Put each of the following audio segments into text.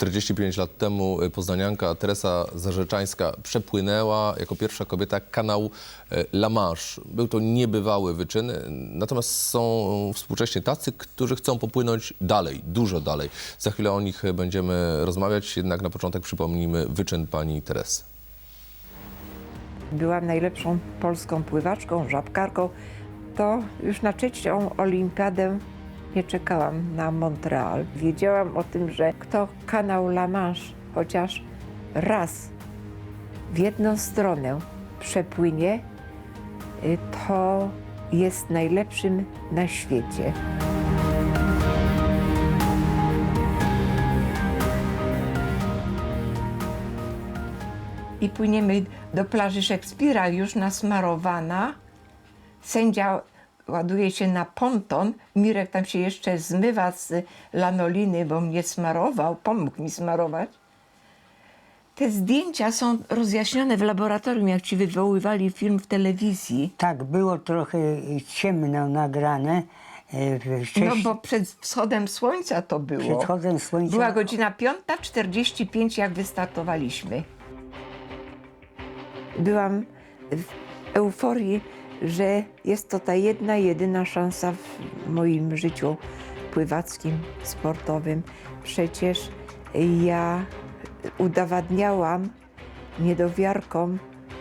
45 lat temu y, poznanianka Teresa Zarzeczańska przepłynęła jako pierwsza kobieta kanał y, La Manche. Był to niebywały wyczyn, natomiast są współcześnie tacy, którzy chcą popłynąć dalej, dużo dalej. Za chwilę o nich będziemy rozmawiać, jednak na początek przypomnijmy wyczyn pani Teresy. Byłam najlepszą polską pływaczką, żabkarką. To już na trzecią olimpiadę nie czekałam na Montreal. Wiedziałam o tym, że kto kanał La Manche chociaż raz w jedną stronę przepłynie, y, to jest najlepszym na świecie. I płyniemy do plaży Szekspira, już nasmarowana. Sędzia ładuje się na ponton. Mirek tam się jeszcze zmywa z lanoliny, bo mnie smarował, pomógł mi smarować. Te zdjęcia są rozjaśnione w laboratorium, jak ci wywoływali film w telewizji. Tak, było trochę ciemno nagrane. e, wcześniej- No bo przed wschodem słońca to było. Przed wschodem słońca. Była godzina 5.45, jak wystartowaliśmy. Byłam w euforii, że jest to ta jedna, jedyna szansa w moim życiu pływackim, sportowym. Przecież ja udowadniałam niedowiarkom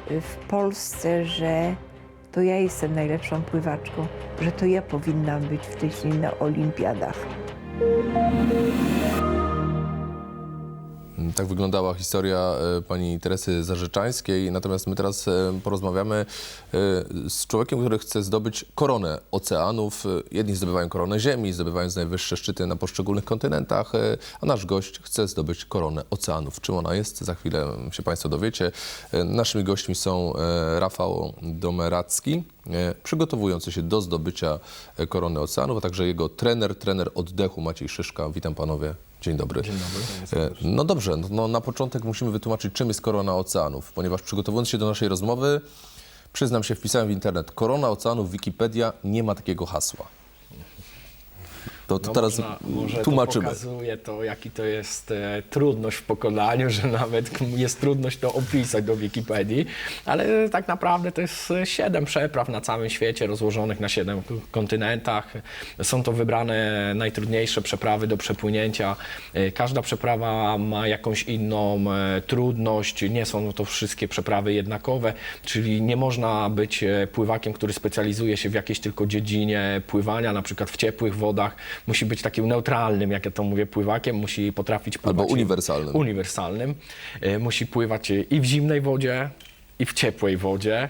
w Polsce, że to ja jestem najlepszą pływaczką, że to ja powinnam być wcześniej na olimpiadach. Tak wyglądała historia e, pani Teresy Zarzeczańskiej. Natomiast my teraz e, porozmawiamy e, z człowiekiem, który chce zdobyć koronę oceanów. Jedni zdobywają koronę Ziemi, zdobywając najwyższe szczyty na poszczególnych kontynentach, a nasz gość chce zdobyć koronę oceanów. Czym ona jest, za chwilę się Państwo dowiecie. Naszymi gośćmi są Rafał Domeracki, przygotowujący się do zdobycia korony oceanów, a także jego trener, trener oddechu Maciej Szyszka. Witam panowie. Dzień dobry. Dzień dobry. No dobrze, no, no na początek musimy wytłumaczyć, czym jest korona oceanów, ponieważ przygotowując się do naszej rozmowy, przyznam się, wpisałem w internet korona oceanów Wikipedia, nie ma takiego hasła. To, to No teraz można, może tłumaczymy. To pokazuje to, jaki to jest e, trudność w pokonaniu, że nawet jest trudność to opisać do Wikipedii, ale tak naprawdę to jest siedem przepraw na całym świecie, rozłożonych na siedem kontynentach. Są to wybrane najtrudniejsze przeprawy do przepłynięcia. E, Każda przeprawa ma jakąś inną e, trudność, nie są to wszystkie przeprawy jednakowe, czyli nie można być e, pływakiem, który specjalizuje się w jakiejś tylko dziedzinie pływania, na przykład w ciepłych wodach. Musi być takim neutralnym, jak ja to mówię, pływakiem, musi potrafić pływać. Albo uniwersalnym. Uniwersalnym. E, Musi pływać e, i w zimnej wodzie, i w ciepłej wodzie.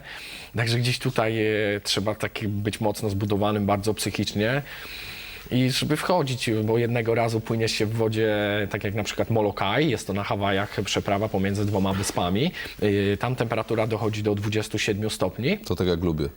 Także gdzieś tutaj e, trzeba tak być mocno zbudowanym bardzo psychicznie. I żeby wchodzić, bo jednego razu płynie się w wodzie, tak jak na przykład Molokai, jest to na Hawajach przeprawa pomiędzy dwoma wyspami. Yy, Tam temperatura dochodzi do 27 stopni. To tak jak lubię.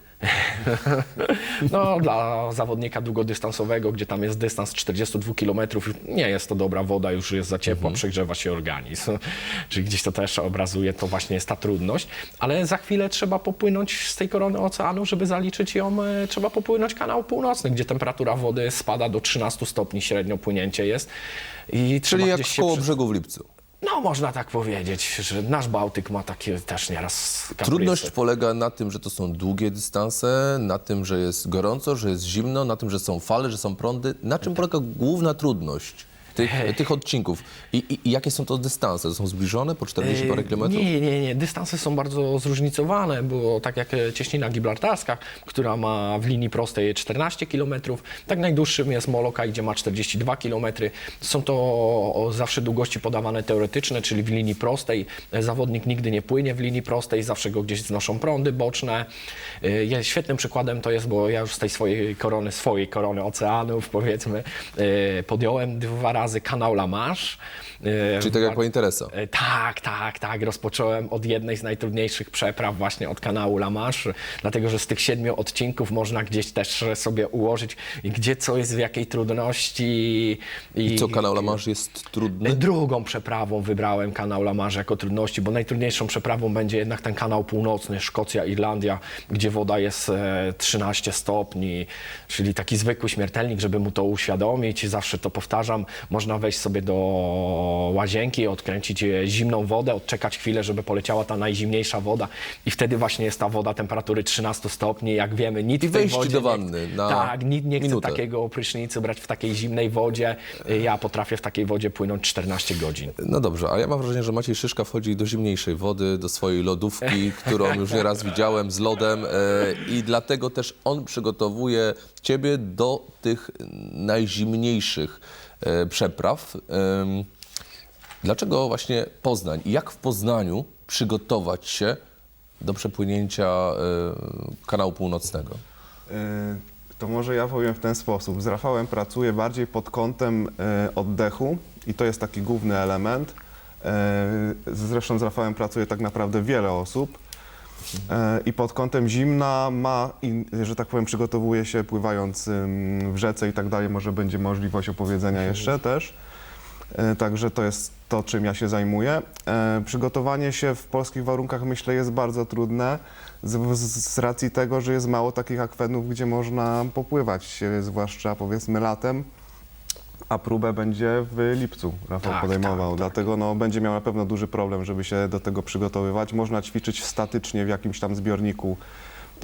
No, dla zawodnika długodystansowego, gdzie tam jest dystans 42 km, nie jest to dobra woda, już jest za ciepło, przegrzewa się organizm. Czyli gdzieś to też obrazuje, to właśnie jest ta trudność. Ale za chwilę trzeba popłynąć z tej korony oceanu, żeby zaliczyć ją, e, trzeba popłynąć kanał północny, gdzie temperatura wody spada do 13 stopni, średnio płynięcie jest. I Czyli jak koło przy- brzegu w lipcu. No, można tak powiedzieć, że nasz Bałtyk ma takie też nieraz kaprysy. Trudność polega na tym, że to są długie dystanse, na tym, że jest gorąco, że jest zimno, na tym, że są fale, że są prądy. Na czym polega główna trudność tych, tych odcinków? I, i, jakie są to dystanse? To są zbliżone po 40 parę kilometrów? Nie, nie, nie. Dystanse są bardzo zróżnicowane, bo tak jak e, cieśnina gibraltarska, która ma w linii prostej 14 km, tak najdłuższym jest Molokai, gdzie ma 42 km. Są to zawsze długości podawane teoretyczne, czyli w linii prostej. E, Zawodnik nigdy nie płynie w linii prostej, zawsze go gdzieś znoszą prądy boczne. E, Świetnym przykładem to jest, bo ja już z tej swojej korony, swojej korony oceanów, powiedzmy, podjąłem dwa razy kanał La. E, Czyli tak jak pani Teresa. E, Tak, tak, tak. Rozpocząłem od jednej z najtrudniejszych przepraw właśnie od kanału La Manche, dlatego że z tych siedmiu odcinków można gdzieś też sobie ułożyć, gdzie co jest w jakiej trudności. I co, kanał La jest trudny? Drugą przeprawą wybrałem kanał La jako trudności, bo najtrudniejszą przeprawą będzie jednak ten kanał północny, Szkocja, Irlandia, gdzie woda jest e, 13 stopni, czyli taki zwykły śmiertelnik, żeby mu to uświadomić. Zawsze to powtarzam, Można wejść sobie do łazienki, odkręcić zimną wodę, odczekać chwilę, żeby poleciała ta najzimniejsza woda i wtedy właśnie jest ta woda temperatury 13 stopni. Jak wiemy, nikt I w tej wejść wodzie do nie- wanny na Tak, nikt nie chce minutę. takiego prysznicu brać w takiej zimnej wodzie. Ja potrafię w takiej wodzie płynąć 14 godzin. No dobrze, a ja mam wrażenie, że Maciej Szyszka wchodzi do zimniejszej wody, do swojej lodówki, którą już nieraz widziałem z lodem e, i dlatego też on przygotowuje ciebie do tych najzimniejszych przepraw. Em, Dlaczego właśnie Poznań jak w Poznaniu przygotować się do przepłynięcia e, kanału północnego? Y, To może ja powiem w ten sposób. Z Rafałem pracuję bardziej pod kątem oddechu i to jest taki główny element. Zresztą z Rafałem pracuje tak naprawdę wiele osób. Y, I pod kątem zimna ma, że tak powiem, przygotowuje się pływając w rzece i tak dalej. Może będzie możliwość opowiedzenia jeszcze też. E, Także to jest to, czym ja się zajmuję. E, Przygotowanie się w polskich warunkach myślę jest bardzo trudne z, z, z racji tego, że jest mało takich akwenów, gdzie można popływać, e, zwłaszcza powiedzmy latem, a próbę będzie w lipcu Rafał Tak, podejmował. tak, tak. Dlatego no, będzie miał na pewno duży problem, żeby się do tego przygotowywać. Można ćwiczyć statycznie w jakimś tam zbiorniku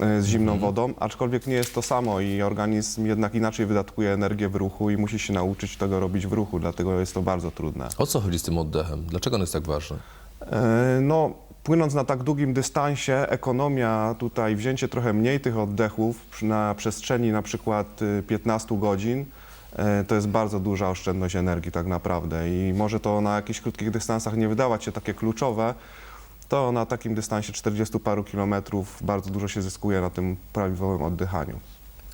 e, z zimną Mhm. wodą, aczkolwiek nie jest to samo i organizm jednak inaczej wydatkuje energię w ruchu i musi się nauczyć tego robić w ruchu, dlatego jest to bardzo trudne. O co chodzi z tym oddechem? Dlaczego on jest tak ważny? E, No, płynąc na tak długim dystansie, ekonomia tutaj, wzięcie trochę mniej tych oddechów przy- na przestrzeni na przykład y, 15 godzin, e, to jest bardzo duża oszczędność energii tak naprawdę i może to na jakichś krótkich dystansach nie wydawać się takie kluczowe, to na takim dystansie 40 paru kilometrów bardzo dużo się zyskuje na tym prawidłowym oddychaniu.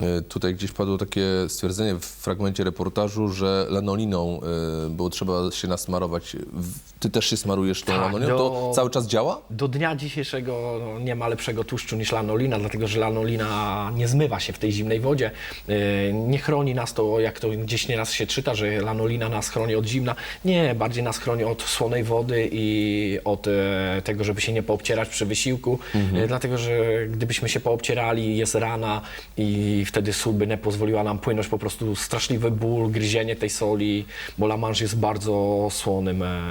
E, Tutaj gdzieś padło takie stwierdzenie w fragmencie reportażu, że lanoliną e, było trzeba się nasmarować. Ty też się smarujesz tą Tak, lanoliną? do- To cały czas działa? Do dnia dzisiejszego no, nie ma lepszego tłuszczu niż lanolina, dlatego że lanolina nie zmywa się w tej zimnej wodzie. Yy, Nie chroni nas to, jak to gdzieś nieraz się czyta, że lanolina nas chroni od zimna. Nie, bardziej nas chroni od słonej wody i od e, tego, żeby się nie poobcierać przy wysiłku. E, Dlatego, że gdybyśmy się poobcierali, jest rana i wtedy sól by nie pozwoliła nam płynąć, po prostu straszliwy ból, gryzienie tej soli, bo La Manche jest bardzo słonym e,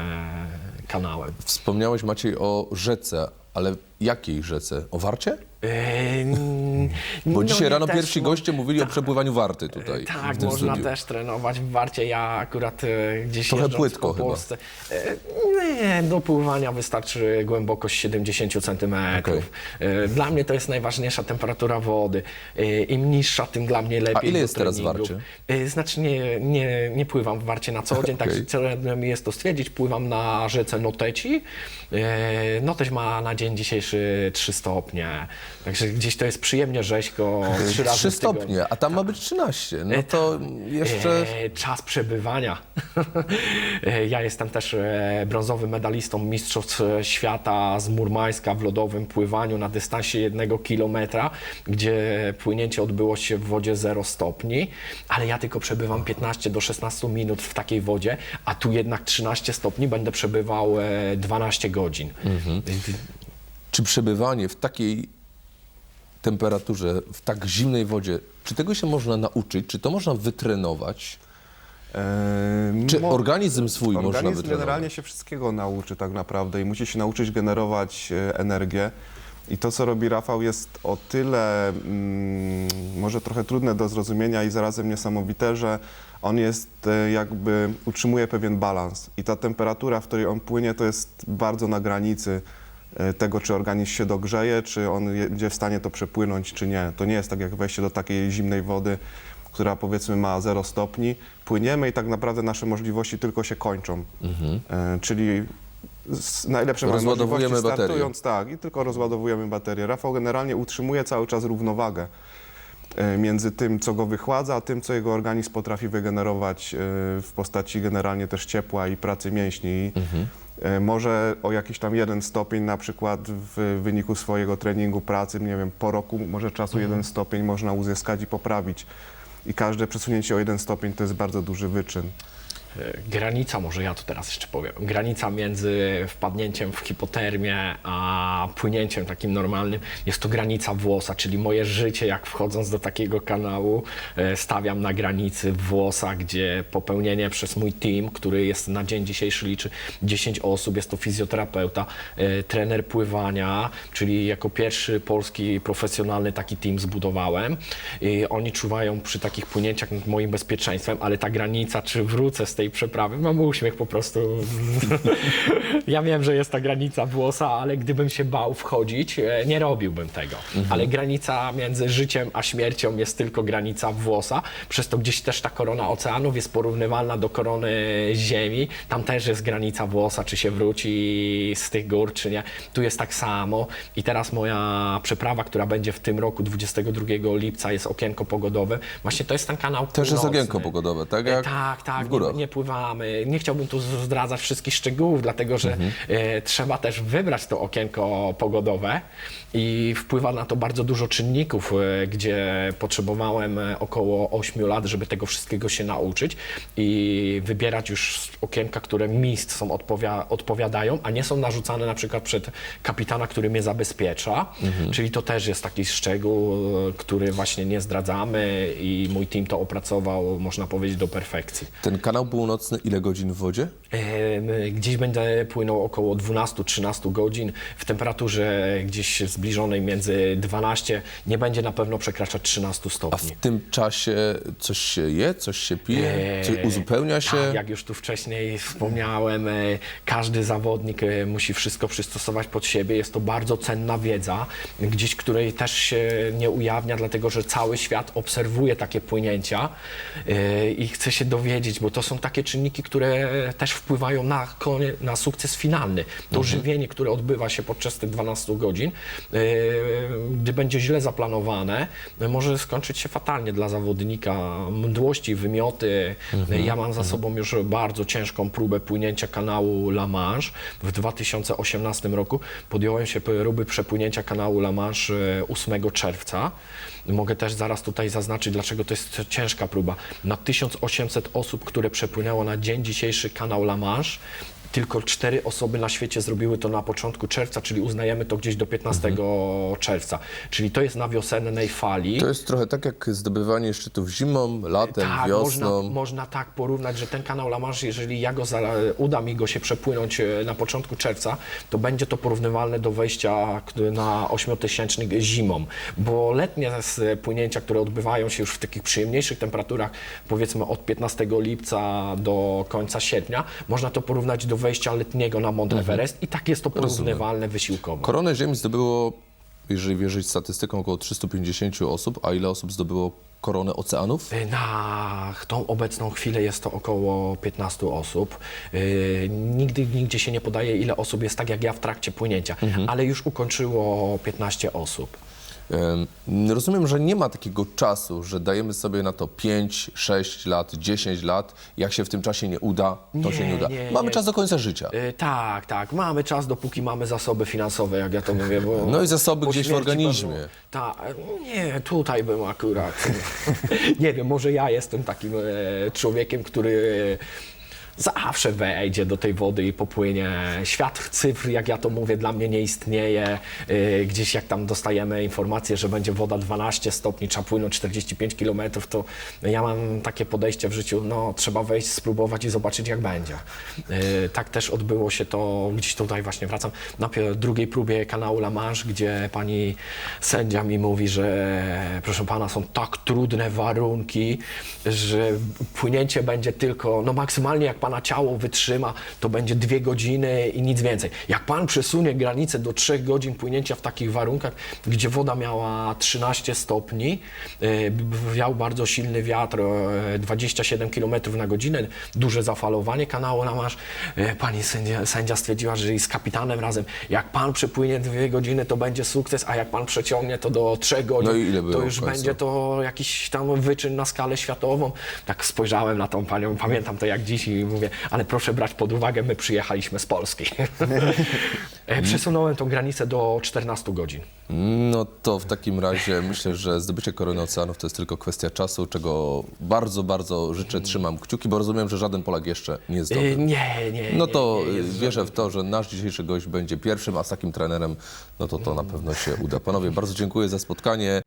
kanałem. Wspomniałeś Maciej o rzece, ale jakiej rzece? O Warcie? Eee, Bo no dzisiaj rano też pierwsi goście mówili o przepływaniu Warty tutaj. Tak, w tym można studiu. też trenować w Warcie. Ja akurat e, gdzieś Trochę płytko po. Polsce. E, nie, do pływania wystarczy głębokość 70 cm. Okej. Dla mnie to jest najważniejsza temperatura wody. E, Im niższa, tym dla mnie lepiej. ile do jest teraz. Warcie? E, Znaczy nie, nie, nie pływam w Warcie na co dzień, Okej. także celem jest to stwierdzić. Pływam na rzece Noteci. E, Noteć ma na dzień dzisiejszy 3 stopnie, także gdzieś to jest przyjemnie rzeźko. Trzy razy 3 w tygodniu. stopnie, a tam ma być 13. No to jeszcze... E, czas przebywania. E, ja jestem też e, brązowym medalistą Mistrzostw Świata z Murmańska w lodowym pływaniu na dystansie jednego kilometra, gdzie płynięcie odbyło się w wodzie 0 stopni, ale ja tylko przebywam 15 do 16 minut w takiej wodzie, a tu jednak 13 stopni będę przebywał e, 12 godzin. Czy przebywanie w takiej temperaturze, w tak zimnej wodzie, czy tego się można nauczyć? Czy to można wytrenować? E, Czy organizm swój można Organizm generalnie się wszystkiego nauczy tak naprawdę i musi się nauczyć generować e, energię. I to, co robi Rafał, jest o tyle mm, może trochę trudne do zrozumienia i zarazem niesamowite, że on jest e, jakby utrzymuje pewien balans. I ta temperatura, w której on płynie, to jest bardzo na granicy tego, czy organizm się dogrzeje, czy on je- będzie w stanie to przepłynąć, czy nie. To nie jest tak jak wejście do takiej zimnej wody, która powiedzmy ma 0 stopni. Płyniemy i tak naprawdę nasze możliwości tylko się kończą. E, czyli z najlepsze mamy Rozładowujemy możliwości baterię. startując, tak, i tylko rozładowujemy baterię. Rafał generalnie utrzymuje cały czas równowagę e, między tym, co go wychładza, a tym, co jego organizm potrafi wygenerować e, w postaci generalnie też ciepła i pracy mięśni. I, e, Może o jakiś tam jeden stopień na przykład w wyniku swojego treningu, pracy, nie wiem, po roku może czasu jeden stopień można uzyskać i poprawić. I każde przesunięcie o jeden stopień to jest bardzo duży wyczyn. E, Granica, może ja to teraz jeszcze powiem, granica między wpadnięciem w hipotermię a płynięciem takim normalnym jest to granica włosa, czyli moje życie, jak wchodząc do takiego kanału, e, stawiam na granicy włosa, gdzie popełnienie przez mój team, który jest na dzień dzisiejszy liczy 10 osób, jest to fizjoterapeuta, e, trener pływania, czyli jako pierwszy polski profesjonalny taki team zbudowałem. I oni czuwają przy takich płynięciach nad moim bezpieczeństwem, ale ta granica, czy wrócę z tej przeprawy, mam uśmiech po prostu. ja wiem, że jest ta granica włosa, ale gdybym się bał wchodzić, e, nie robiłbym tego. Ale granica między życiem a śmiercią jest tylko granica włosa, przez to gdzieś też ta korona oceanów jest porównywalna do korony Ziemi. Tam też jest granica włosa, czy się wróci z tych gór, czy nie. Tu jest tak samo. I teraz moja przeprawa, która będzie w tym roku, 22 lipca, jest okienko pogodowe. Właśnie to jest ten kanał Też jest północny. okienko pogodowe, tak E, jak Tak, tak, w górach. nie, nie pływamy. Nie chciałbym tu zdradzać wszystkich szczegółów, dlatego że Mhm. e, trzeba też wybrać to okienko pogodowe i wpływa na to bardzo dużo czynników, e, gdzie potrzebowałem e, około 8 lat, żeby tego wszystkiego się nauczyć i wybierać już okienka, które mi są odpowia- odpowiadają, a nie są narzucane na przykład przed kapitana, który mnie zabezpiecza. Mhm. Czyli to też jest taki szczegół, który właśnie nie zdradzamy i mój team to opracował, można powiedzieć, do perfekcji. ten kanał północny ile godzin w wodzie? Gdzieś będę płynął około 12-13 godzin w temperaturze gdzieś zbliżonej między 12, nie będzie na pewno przekraczać 13 A stopni. w tym czasie coś się je, coś się pije, coś uzupełnia się? Tak, jak już tu wcześniej wspomniałem, każdy zawodnik musi wszystko przystosować pod siebie. Jest to bardzo cenna wiedza, gdzieś której też się nie ujawnia, dlatego że cały świat obserwuje takie płynięcia i chce się dowiedzieć, bo to są takie czynniki, które też wpływają na, konie- na sukces finalny. To żywienie, które odbywa się podczas tych 12 godzin, e, gdy będzie źle zaplanowane, może skończyć się fatalnie dla zawodnika. Mdłości, wymioty. Ja mam za sobą już bardzo ciężką próbę płynięcia kanału La Manche. W 2018 roku podjąłem się próby przepłynięcia kanału La Manche e, 8 czerwca. Mogę też zaraz tutaj zaznaczyć, dlaczego to jest ciężka próba. Na 1800 osób, które przepłynęło na dzień dzisiejszy kanał La Manche, tylko cztery osoby na świecie zrobiły to na początku czerwca, czyli uznajemy to gdzieś do 15 czerwca. Czyli to jest na wiosennej fali. To jest trochę tak jak zdobywanie szczytów zimą, latem, Tak, wiosną. można, można tak porównać, że ten kanał La Manche, jeżeli ja go za, uda mi go się przepłynąć e, na początku czerwca, to będzie to porównywalne do wejścia na ośmiotysięcznik zimą, bo letnie płynięcia, które odbywają się już w takich przyjemniejszych temperaturach, powiedzmy od 15 lipca do końca sierpnia, można to porównać do wejścia letniego na Mont Everest i tak jest to porównywalne wysiłkowo. Koronę Ziemi zdobyło, jeżeli wierzyć statystykom, około 350 osób, a ile osób zdobyło koronę oceanów? Na tą obecną chwilę jest to około 15 osób. Yy, nigdy nigdzie się nie podaje, ile osób jest tak jak ja w trakcie płynięcia, ale już ukończyło 15 osób. Em, Rozumiem, że nie ma takiego czasu, że dajemy sobie na to 5, 6 lat, 10 lat. Jak się w tym czasie nie uda, to się nie Nie, uda. nie, Mamy nie. czas do końca życia. Yy, tak, tak. Mamy czas, dopóki mamy zasoby finansowe, jak ja to mówię. Bo No i zasoby po gdzieś w śmierci organizmie. pewno- Tak, nie, tutaj bym akurat. nie wiem, może ja jestem takim e, człowiekiem, który zawsze wejdzie do tej wody i popłynie. Świat cyfr, jak ja to mówię, dla mnie nie istnieje. E, Gdzieś jak tam dostajemy informację, że będzie woda 12 stopni, trzeba płynąć 45 km, to ja mam takie podejście w życiu, no trzeba wejść, spróbować i zobaczyć jak będzie. E, Tak też odbyło się to, gdzieś tutaj właśnie wracam, na drugiej próbie kanału La Manche, gdzie pani sędzia mi mówi, że proszę pana, są tak trudne warunki, że płynięcie będzie tylko, no maksymalnie jak pana ciało wytrzyma, to będzie dwie godziny i nic więcej. Jak pan przesunie granicę do trzech godzin płynięcia w takich warunkach, gdzie woda miała 13 stopni, e, wiał bardzo silny wiatr, e, 27 km na godzinę, duże zafalowanie kanału La Manche, e, pani sędzia, sędzia stwierdziła, że i z kapitanem razem, jak pan przepłynie dwie godziny, to będzie sukces, a jak pan przeciągnie to do trzech godzin, No to już będzie to jakiś tam wyczyn na skalę światową. Tak spojrzałem na tą panią, pamiętam to jak dziś i mówię, ale proszę brać pod uwagę, my przyjechaliśmy z Polski. E, Przesunąłem tą granicę do 14 godzin. No to w takim razie myślę, że zdobycie korony oceanów to jest tylko kwestia czasu, czego bardzo, bardzo życzę, trzymam kciuki, bo rozumiem, że żaden Polak jeszcze nie E, zdobył. Nie, nie. No nie, to nie, jest wierzę w to, że nasz dzisiejszy gość będzie pierwszym, a z takim trenerem, no to to na pewno się uda. Panowie, bardzo dziękuję za spotkanie.